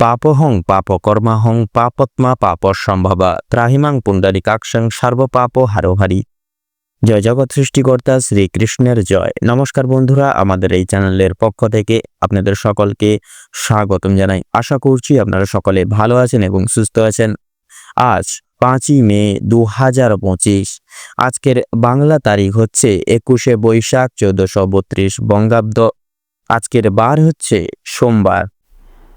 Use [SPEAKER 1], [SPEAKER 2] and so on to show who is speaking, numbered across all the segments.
[SPEAKER 1] পাপহং পাপকর্মাহং পাপত্মা পাপ সম্ভবা ত্রাহিমাং পুণ্ডরিকাক্ষং সর্বপাপ হারোহারি। জয় জগৎ সৃষ্টিকর্তা শ্রীকৃষ্ণের জয়। নমস্কার বন্ধুরা, আমাদের এই চ্যানেলের পক্ষ থেকে আপনাদের সকলকে স্বাগতম জানাই। আশা করছি আপনারা সকলে ভালো আছেন এবং সুস্থ আছেন। আজ পাঁচই মে দু হাজার পঁচিশ। আজকের বাংলা তারিখ হচ্ছে একুশে বৈশাখ চোদ্দশো বত্রিশ বঙ্গাব্দ। আজকের বার হচ্ছে সোমবার।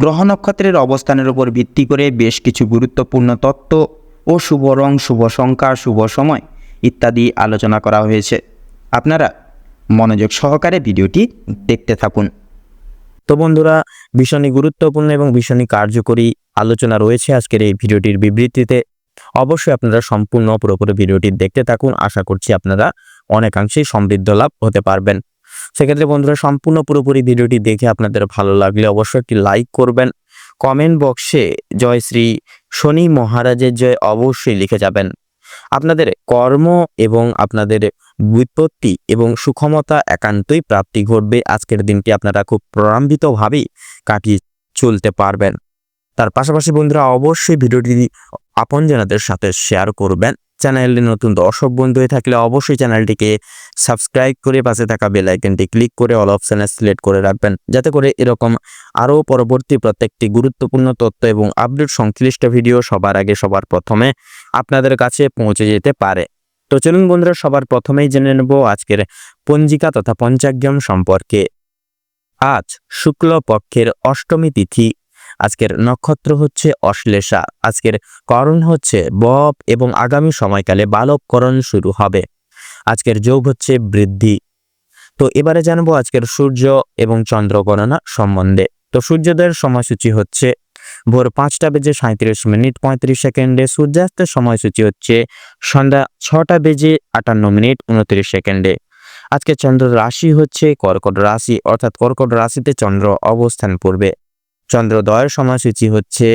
[SPEAKER 2] গ্রহ নক্ষত্রের অবস্থানের উপর ভিত্তি করে বেশ কিছু গুরুত্বপূর্ণ তত্ত্ব ও শুভ রং, শুভ সংখ্যা, শুভ সময় ইত্যাদি আলোচনা করা হয়েছে। আপনারা মনোযোগ সহকারে ভিডিওটি দেখতে থাকুন।
[SPEAKER 1] তো বন্ধুরা, ভীষণই গুরুত্বপূর্ণ এবং ভীষণই কার্যকরী আলোচনা রয়েছে আজকের এই ভিডিওটির বিবৃতিতে। অবশ্যই আপনারা সম্পূর্ণ পুরোপুরি ভিডিওটি দেখতে থাকুন। আশা করছি আপনারা অনেকাংশেই সমৃদ্ধ লাভ হতে পারবেন। সেক্ষেত্রে বন্ধুরা, সম্পূর্ণ পুরোপুরি ভিডিওটি দেখে আপনাদের ভালো লাগলে অবশ্যই একটি লাইক করবেন। কমেন্ট বক্সে জয় শ্রী শনি মহারাজের জয় অবশ্যই লিখে যাবেন। আপনাদের কর্ম এবং আপনাদের বিপত্তি এবং সুক্ষমতা একান্তই প্রাপ্তি ঘটবে। আজকের দিনটি আপনারা খুব প্রলম্বিতভাবেই কাটিয়ে চলতে পারবেন। তার পাশাপাশি বন্ধুরা, অবশ্যই ভিডিওটি আপনজনদের সাথে শেয়ার করবেন। চ্যানেলে নতুন দর্শক বন্ধু হয়ে থাকলে অবশ্যই চ্যানেলটিকে সাবস্ক্রাইব করে পাশে থাকা বেল আইকনটি ক্লিক করে অল অপশানে সিলেক্ট করে রাখবেন। যাতে করে এরকম আরও পরবর্তী প্রত্যেকটি গুরুত্বপূর্ণ তথ্য এবং আপডেট সংশ্লিষ্ট ভিডিও সবার আগে সবার প্রথমে আপনাদের কাছে পৌঁছে যেতে পারে। তো চলুন বন্ধুরা, সবার প্রথমেই জেনে নেব আজকের পঞ্জিকা তথা পঞ্চাগ্রাম সম্পর্কে। আজ শুক্ল পক্ষের অষ্টমী তিথি আজকের নক্ষত্র হচ্ছে অশ্লেষা। আজকের করণ হচ্ছে বপ এবং আগামী সময়কালে বালককরণ শুরু হবে। আজকের যোগ হচ্ছে বৃদ্ধি। তো এবারে জানব আজকের সূর্য এবং চন্দ্র গণনা সম্বন্ধে। তো সূর্যোদয়ের সময়সূচি হচ্ছে ভোর পাঁচটা বেজে সাঁত্রিশ মিনিট পঁয়ত্রিশ সেকেন্ডে। সূর্যাস্তের সময়সূচি হচ্ছে সন্ধ্যা ছটা বেজে আটান্ন মিনিট উনত্রিশ সেকেন্ডে। আজকে চন্দ্র রাশি হচ্ছে কর্কট রাশি, অর্থাৎ কর্কট রাশিতে চন্দ্র অবস্থান করবে। চন্দ্রোদয়ের সময়সূচি হচ্ছে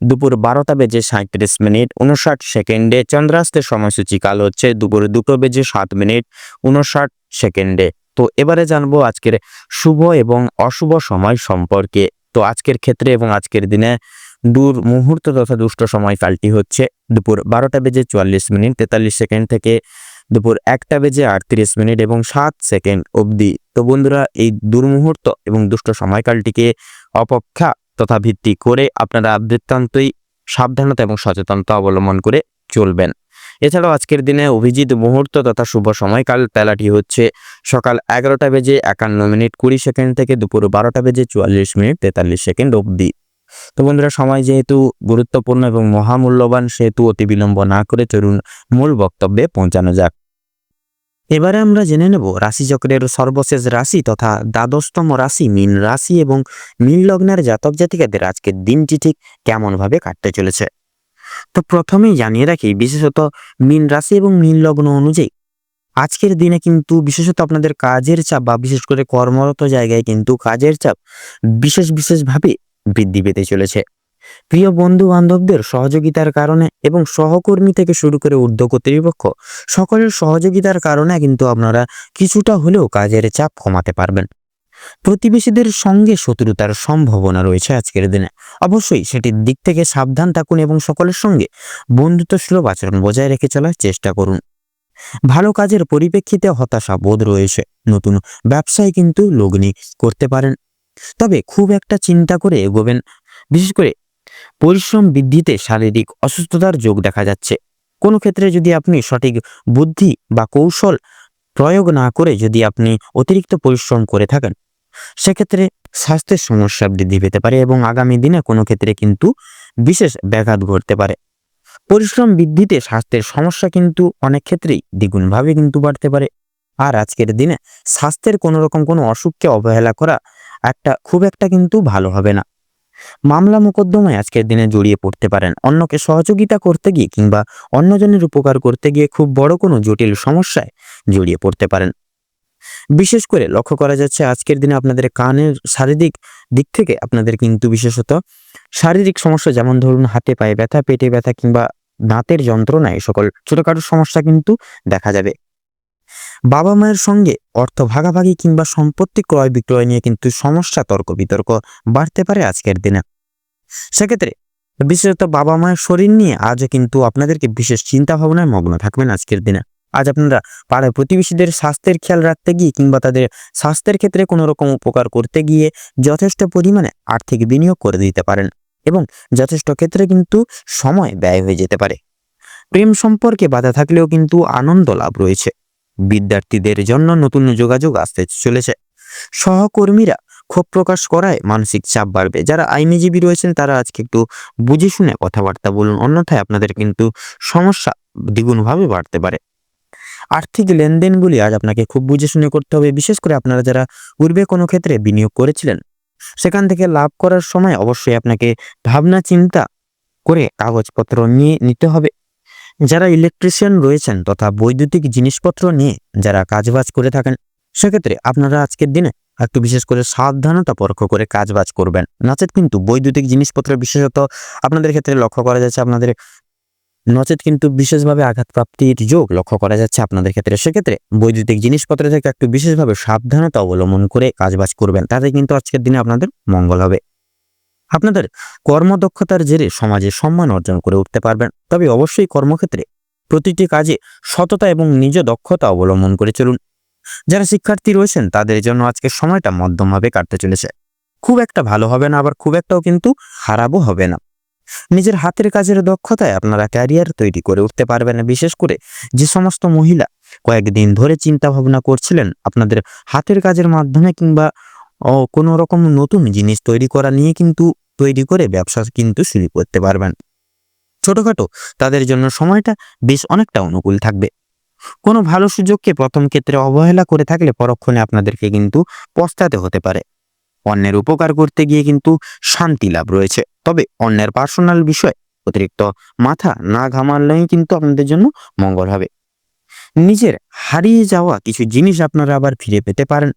[SPEAKER 1] দুপুর বারোটা বেজে সাঁত্রিশ মিনিট, উনষাট সেকেন্ডে চন্দ্রাস্তের সময়সূচি কাল হচ্ছে দুপুর দুটো বেজে সাত মিনিট, উনষাট সেকেন্ডে। তো এবারে জানব আজকের শুভ এবং অশুভ সময় সম্পর্কে। তো আজকের ক্ষেত্রে এবং আজকের দিনে দূর মুহূর্ত তথা দুষ্ট সময়কালটি হচ্ছে দুপুর বারোটা বেজে চুয়াল্লিশ মিনিট, তেতাল্লিশ সেকেন্ড থেকে দুপুর একটা বেজে আটত্রিশ মিনিট এবং সাত সেকেন্ড অবধি। তো বন্ধুরা, এই দুর্মুহূর্ত এবং দুষ্ট সময়কালটিকে অপেক্ষা তথা ভিত্তি করে আপনারা বৃত্তান্তই সাবধানতা এবং সচেতনতা অবলম্বন করে চলবেন। এছাড়াও আজকের দিনে অভিজিৎ মুহূর্ত তথা শুভ সময়কাল বেলাটি হচ্ছে সকাল এগারোটা বেজে একান্ন মিনিট কুড়ি সেকেন্ড থেকে দুপুর বারোটা বেজে চুয়াল্লিশ মিনিট তেতাল্লিশ সেকেন্ড অবধি। তো বন্ধুরা, সময় যেহেতু গুরুত্বপূর্ণ এবং মহামূল্যবান, সেহেতু অতি বিলম্ব না করে চলুন মূল বক্তব্যে পৌঁছানো যাক। এবারে আমরা জেনে নেব রাশিচক্রের সর্বশেষ রাশি তথা দ্বাদশতম রাশি মীন রাশি এবং মীন লগ্নের জাতক জাতিকাদের আজকের দিনটি ঠিক কেমনভাবে কাটতে চলেছে। তো প্রথমেই জানিয়ে রাখি, বিশেষত মীন রাশি এবং মীন লগ্ন অনুযায়ী, আজকের দিনে কিন্তু বিশেষত আপনাদের কাজের চাপ বা বিশেষ করে কর্মরত জায়গায় কিন্তু কাজের চাপ বিশেষ বিশেষভাবে বৃদ্ধি পেতে চলেছে। প্রিয় বন্ধু বান্ধবদের সহযোগিতার কারণে এবং সহকর্মী থেকে শুরু করে ঊর্ধ্ব কর্তৃপক্ষ, সকলের সহযোগিতার কারণে কিন্তু আপনারা কিছুটা হলেও কাজের চাপ কমাতে পারবেন। প্রতিবেশীদের সঙ্গে শত্রুতার সম্ভাবনা রয়েছে আজকের দিনে। অবশ্যই সেটির দিক থেকে সাবধান থাকুন এবং সকলের সঙ্গে বন্ধুত্ব বন্ধুত্বসুলভ আচরণ বজায় রেখে চলার চেষ্টা করুন। ভালো কাজের পরিপ্রেক্ষিতে হতাশা বোধ রয়েছে। নতুন ব্যবসায় কিন্তু লগ্নি করতে পারেন। তবে খুব একটা চিন্তা করে এগোবেন বিশেষ করে পরিশ্রম বৃদ্ধিতে শারীরিক অসুস্থতার যোগ দেখা যাচ্ছে। কোনো ক্ষেত্রে যদি আপনি সঠিক বুদ্ধি বা কৌশল প্রয়োগ না করে যদি আপনি অতিরিক্ত পরিশ্রম করে থাকেন, সেক্ষেত্রে স্বাস্থ্যের সমস্যা বৃদ্ধি পেতে পারে এবং আগামী দিনে কোনো ক্ষেত্রে কিন্তু বিশেষ ব্যাঘাত ঘটতে পারে। পরিশ্রম বৃদ্ধিতে স্বাস্থ্যের সমস্যা কিন্তু অনেক ক্ষেত্রেই দ্বিগুণভাবে কিন্তু বাড়তে পারে। আর আজকের দিনে স্বাস্থ্যের কোনো রকম কোনো অসুখকে অবহেলা করা একটা খুব একটা কিন্তু ভালো হবে না। মামলা মোকদ্দমায় আজকের দিনে জড়িয়ে পড়তে পারেন অন্যকে সহযোগিতা করতে গিয়ে কিংবা অন্যজনের উপকার করতে গিয়ে খুব বড় কোনো জটিল সমস্যায় জড়িয়ে পড়তে পারেন। বিশেষ করে লক্ষ্য করা যাচ্ছে আজকের দিনে আপনাদের কানের শারীরিক দিক থেকে আপনাদের কিন্তু বিশেষত শারীরিক সমস্যা যেমন ধরুন হাতে পায়ে ব্যথা, পেটে ব্যথা কিংবা দাঁতের যন্ত্রণা এই সকল ছোটখাটো সমস্যা কিন্তু দেখা যাবে। বাবা মায়ের সঙ্গে অর্থ ভাগাভাগি কিংবা সম্পত্তি ক্রয় বিক্রয় নিয়ে কিন্তু সমস্যা, তর্ক বিতর্ক বাড়তে পারে আজকের দিনে। সেক্ষেত্রে বিশেষত বাবা মায়ের শরীর নিয়ে আজও কিন্তু আপনাদেরকে বিশেষ চিন্তা ভাবনায় মগ্ন থাকবেন আজকের দিনে। আজ আপনারা পাড়ায় প্রতিবেশীদের স্বাস্থ্যের খেয়াল রাখতে গিয়ে কিংবা তাদের স্বাস্থ্যের ক্ষেত্রে কোনো রকম উপকার করতে গিয়ে যথেষ্ট পরিমাণে আর্থিক বিনিয়োগ করে দিতে পারেন এবং যথেষ্ট ক্ষেত্রে কিন্তু সময় ব্যয় হয়ে যেতে পারে। প্রেম সম্পর্কে বাধা থাকলেও কিন্তু আনন্দ লাভ রয়েছে। বিদ্যার্থীদের জন্য নতুন যোগাযোগ আসতে চলেছে। সহকর্মীরা ক্ষোভ প্রকাশ করায় মানসিক চাপ বাড়বে। যারা আইনজীবী রয়েছেন, তারা আজকে একটু বুঝে শুনে কথাবার্তা বলুন। অন্যথায় আপনাদের কিন্তু সমস্যা দ্বিগুণভাবে বাড়তে পারে। আর্থিক লেনদেনগুলি আজ আপনাকে খুব বুঝে শুনে করতে হবে। বিশেষ করে আপনারা যারা পূর্বে কোনো ক্ষেত্রে বিনিয়োগ করেছিলেন, সেখান থেকে লাভ করার সময় অবশ্যই আপনাকে ভাবনা চিন্তা করে কাগজপত্র নিয়ে নিতে হবে। যারা ইলেকট্রিশিয়ান রয়েছেন তথা বৈদ্যুতিক জিনিসপত্র নিয়ে যারা কাজবাজ করে থাকেন, সেক্ষেত্রে আপনারা আজকের দিনে একটু বিশেষ করে সাবধানতা পরখ করে কাজবাজ করবেন। নচেত কিন্তু বৈদ্যুতিক জিনিসপত্র বিশেষত আপনাদের ক্ষেত্রে লক্ষ্য করা যাচ্ছে আপনাদের, নচেত কিন্তু বিশেষভাবে আঘাতপ্রাপ্তির যোগ লক্ষ্য করা যাচ্ছে আপনাদের ক্ষেত্রে। সেক্ষেত্রে বৈদ্যুতিক জিনিসপত্র থেকে একটু বিশেষভাবে সাবধানতা অবলম্বন করে কাজবাজ করবেন, তাতে কিন্তু আজকের দিনে আপনাদের মঙ্গল হবে। আপনাদের কর্মদক্ষতার জেরে সমাজে সম্মান অর্জন করে উঠতে পারবেন। তবে অবশ্যই কর্মক্ষেত্রে প্রতিটি কাজে সততা এবং নিজ দক্ষতা অবলম্বন করে চলুন। যারা শিক্ষার্থী রয়েছেন, তাদের জন্য আজকের সময়টা মধ্যমভাবে কাটতে চলেছে। খুব একটা ভালো হবে না, আবার খুব একটাও কিন্তু খারাপও হবে না। নিজের হাতের কাজের দক্ষতায় আপনারা ক্যারিয়ার তৈরি করে উঠতে পারবেন। বিশেষ করে যে সমস্ত মহিলা কয়েকদিন ধরে চিন্তা ভাবনা করছিলেন আপনাদের হাতের কাজের মাধ্যমে কিংবা কোনো রকম নতুন জিনিস তৈরি করা নিয়ে কিন্তু তৈরি করে ব্যবসা কিন্তু শুরু করতে পারবেন। ছোটখাটো তাদের জন্য সময়টা বেশ অনেকটা অনুকূল থাকবে। কোনো ভালো সুযোগকে প্রথম ক্ষেত্রে অবহেলা করে থাকলে পরক্ষণে আপনাদেরকে কিন্তু পস্তাতে হতে পারে। অন্যের উপকার করতে গিয়ে কিন্তু শান্তি লাভ রয়েছে। তবে অন্যের পার্সোনাল বিষয় অতিরিক্ত মাথা না ঘামালেই কিন্তু আপনাদের জন্য মঙ্গল হবে। নিজের হারিয়ে যাওয়া কিছু জিনিস আপনারা আবার ফিরে পেতে পারেন।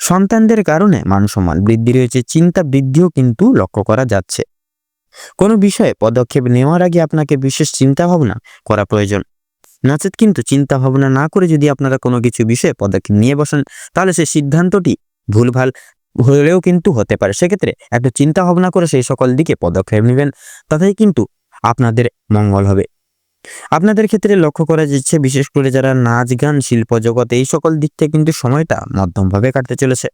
[SPEAKER 1] সন্তানদের কারণে মান সম্মান বৃদ্ধি রয়েছে, চিন্তা বৃদ্ধিও কিন্তু লক্ষ্য করা যাচ্ছে। কোনো বিষয়ে পদক্ষেপ নেওয়ার আগে আপনাকে বিশেষ চিন্তা ভাবনা করা প্রয়োজন। নচেত কিন্তু চিন্তা ভাবনা না করে যদি আপনারা কোনো কিছু বিষয়ে পদক্ষেপ নিয়ে বসেন, তাহলে সেই সিদ্ধান্তটি ভুলভাল হলেও কিন্তু হতে পারে। সেক্ষেত্রে একটু চিন্তা ভাবনা করে সেই সকল দিকে পদক্ষেপ নেবেন, তাতেই কিন্তু আপনাদের মঙ্গল হবে। আপনাদের ক্ষেত্রে লক্ষ্য করা যাচ্ছে, বিশেষ করে যারা নাচ, গান, শিল্প জগৎ, এই সকল দিক থেকে কিন্তু সময়টা মধ্যমভাবে কাটতে চলেছে।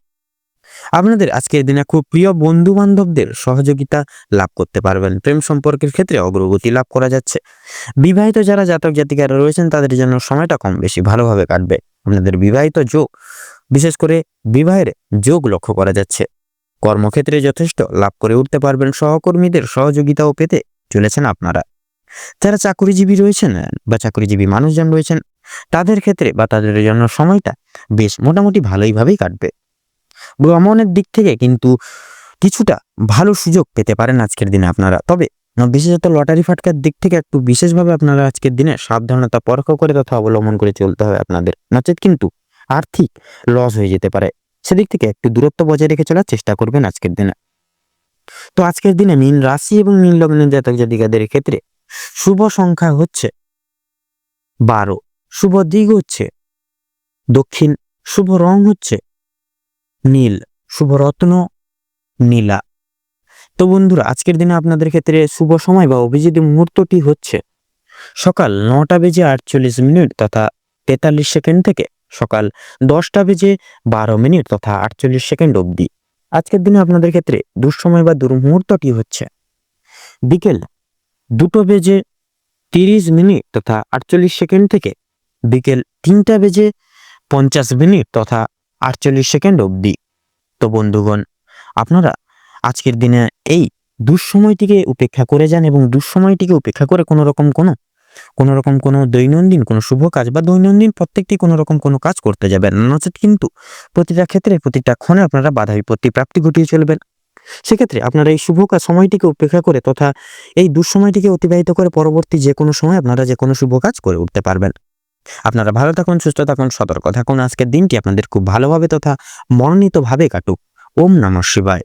[SPEAKER 1] আপনাদের আজকের দিনে খুব প্রিয় বন্ধু বান্ধবদের সহযোগিতা লাভ করতে পারবেন। প্রেম সম্পর্কের ক্ষেত্রে অগ্রগতি লাভ করা যাচ্ছে। বিবাহিত যারা জাতক জাতিকারা রয়েছেন, তাদের জন্য সময়টা কম বেশি ভালোভাবে কাটবে। আপনাদের বিবাহিত যোগ, বিশেষ করে বিবাহের যোগ লক্ষ্য করা যাচ্ছে। কর্মক্ষেত্রে যথেষ্ট লাভ করে উঠতে পারবেন। সহকর্মীদের সহযোগিতাও পেতে চলেছেন আপনারা। যারা চাকরিজীবী রয়েছেন বা চাকরিজীবী মানুষজন রয়েছেন, তাদের ক্ষেত্রে বা তাদের জন্য সময়টা বেশ মোটামুটি ভালোইভাবেই কাটবে। ভ্রমণের দিক থেকে কিন্তু কিছুটা ভালো সুযোগ পেতে পারেন আজকের দিনে আপনারা। তবে বিশেষত লটারি ফাটকার দিক থেকে একটু বিশেষভাবে আপনারা আজকের দিনে সাবধানতা পরখ করে তথা অবলম্বন করে চলতে হবে আপনাদের। নচেত কিন্তু আর্থিক লস হয়ে যেতে পারে। সেদিক থেকে একটু দূরত্ব বজায় রেখে চলার চেষ্টা করবেন আজকের দিনে। তো আজকের দিনে মীন রাশি এবং মীন লগ্নের জাতক জাতিকাদের ক্ষেত্রে শুভ সংখ্যা হচ্ছে বারো, শুভ দিক হচ্ছে দক্ষিণ, শুভ রং হচ্ছে নীল, শুভ রত্ন নীলা। তো বন্ধুরা, আজকের দিনে আপনাদের ক্ষেত্রে শুভ সময় বা অভিজিৎ মুহূর্তটি হচ্ছে সকাল নটা বেজে আটচল্লিশ মিনিট তথা তেতাল্লিশ সেকেন্ড থেকে সকাল দশটা বেজে বারো মিনিট তথা আটচল্লিশ সেকেন্ড অবধি। আজকের দিনে আপনাদের ক্ষেত্রে দুঃসময় বা দুর্মুহূর্তটি হচ্ছে বিকেল দুটো বেজে তিরিশ মিনিট তথা আটচল্লিশ সেকেন্ড থেকে বিকেল তিনটা বেজে পঞ্চাশ মিনিট তথা আটচল্লিশ সেকেন্ড অবধি। তো বন্ধুগণ, আপনারা আজকের দিনে এই দুঃসময়টিকে উপেক্ষা করে যান এবং দুঃসময়টিকে উপেক্ষা করে কোনো রকম কোনো কোনো রকম কোনো দৈনন্দিন, কোনো শুভ কাজ বা দৈনন্দিন প্রত্যেকটি কোনো রকম কোনো কাজ করতে যাবেন। নচেত কিন্তু প্রতিটা ক্ষেত্রে, প্রতিটা ক্ষণে আপনারা বাধা বিপত্তি প্রাপ্তি ঘটিয়ে চলবেন। সেক্ষেত্রে আপনারা এই শুভ কাজ সময়টিকে উপেক্ষা করে তথা এই দুঃসময়টিকে অতিবাহিত করে পরবর্তী যে কোনো সময় আপনারা যে কোনো শুভ কাজ করে উঠতে পারবেন। আপনারা ভালো থাকুন, সুস্থ থাকুন, সতর্ক থাকুন। আজকের দিনটি আপনাদের খুব ভালোভাবে তথা মনোনীতভাবে কাটুক। ওম নমঃ শিবায়।